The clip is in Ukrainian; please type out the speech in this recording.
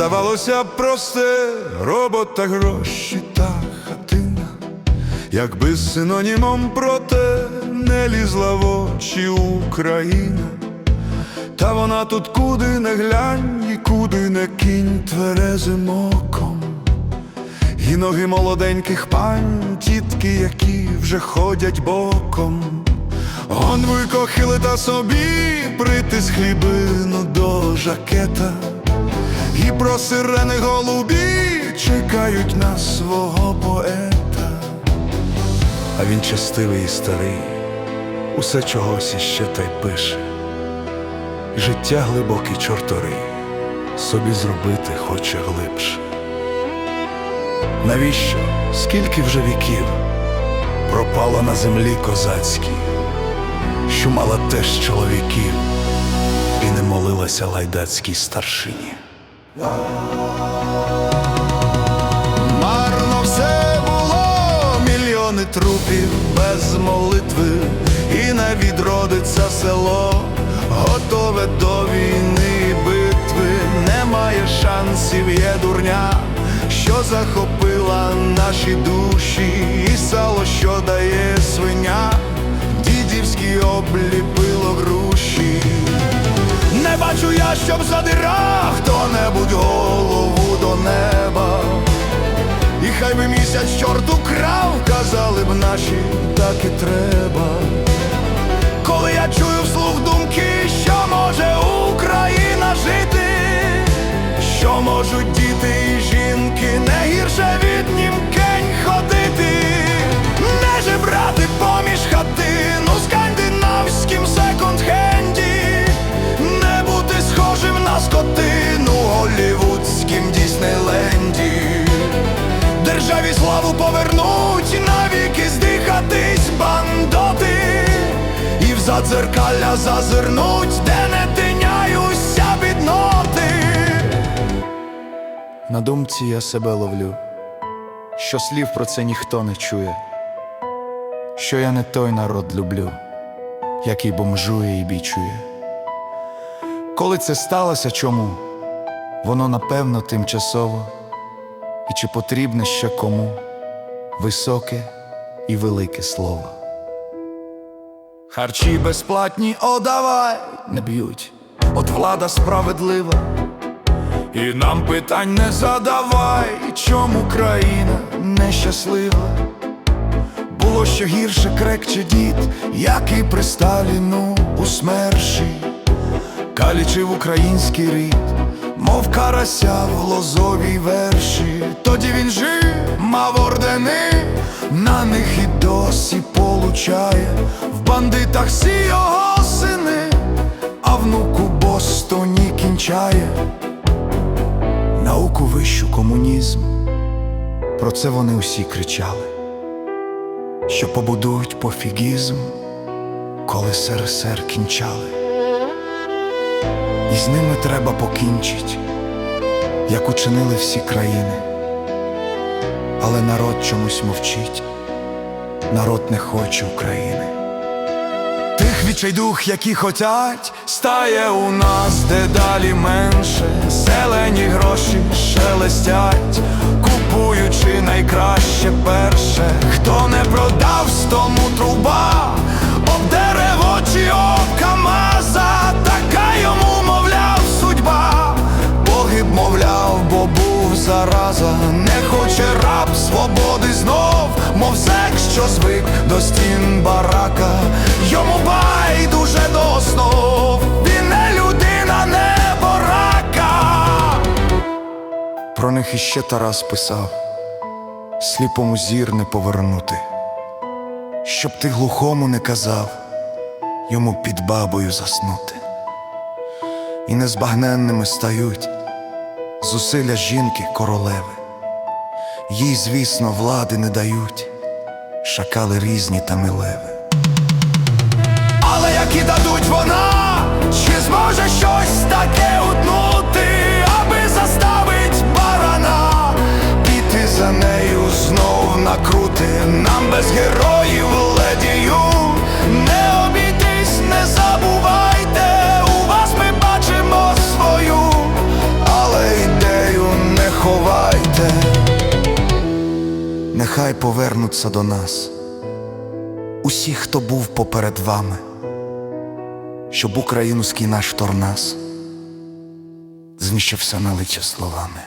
Здавалося, просте робота гроші, якби синонімом проте не лізла в очі Україна, та вона тут куди не глянь, і куди не кінь тверезим оком. І ноги молоденьких пань, тітки, які вже ходять боком. Он вуйко хилита собі притис хлібину до жакета, і про сирени голубі чекають на свого поета. А він частивий і старий, усе чогось іще та й пише. Життя глибокий чорторий, собі зробити хоче глибше. Навіщо? Скільки вже віків пропало на землі козацькій, що мала теж чоловіків і не молилася лайдацькій старшині. Мільйони трупів без молитви, і не відродиться село, готове до війни і битви, немає шансів, є дурня, що захопила наші душі, і сало, що дає свиня, дідівські обліпило груші. Не бачу я, щоб задирав хто-небудь голову до неба. Хай би місяць чорту крав, казали б наші, так і треба. Коли я чую вслух думки, що може Україна жити, що можуть діти задзеркалля зазирнуть, де не тиняюся бідноти. На думці я себе ловлю, що слів про це ніхто не чує, що я не той народ люблю, який бомжує і бічує. Коли це сталося чому? Воно напевно тимчасово, і чи потрібне ще кому високе і велике слово. Харчі безплатні, о, давай не б'ють, от влада справедлива. І нам питань не задавай, чому країна нещаслива. Було що гірше крекче дід, який при Сталіну у смерші, калічив український рід, мов карася в лозовій верші. Тоді він жив, мав ордени, на них і досі получає, в бандитах всі його сини, а внуку Бостоні кінчає науку вищу комунізм. Про це вони усі кричали, що побудують пофігізм, коли СРСР кінчали. І з ними треба покінчить, як учинили всі країни. Але народ чомусь мовчить, народ не хоче України. Тих відчайдух, які хотять, стає у нас дедалі менше. Зелені гроші що звик до стін барака, йому байдуже до основ, він не людина, не борака. Про них іще Тарас писав, сліпому зір не повернути, щоб ти глухому не казав, йому під бабою заснути. І незбагненними стають зусилля жінки королеви. Їй, звісно, влади не дають, шакали різні та милеви. Але як і дадуть вона, чи зможе щось таке утнути, нехай повернуться до нас. Усі, хто був поперед вами, щоб український наш торнас знищився наличе словами.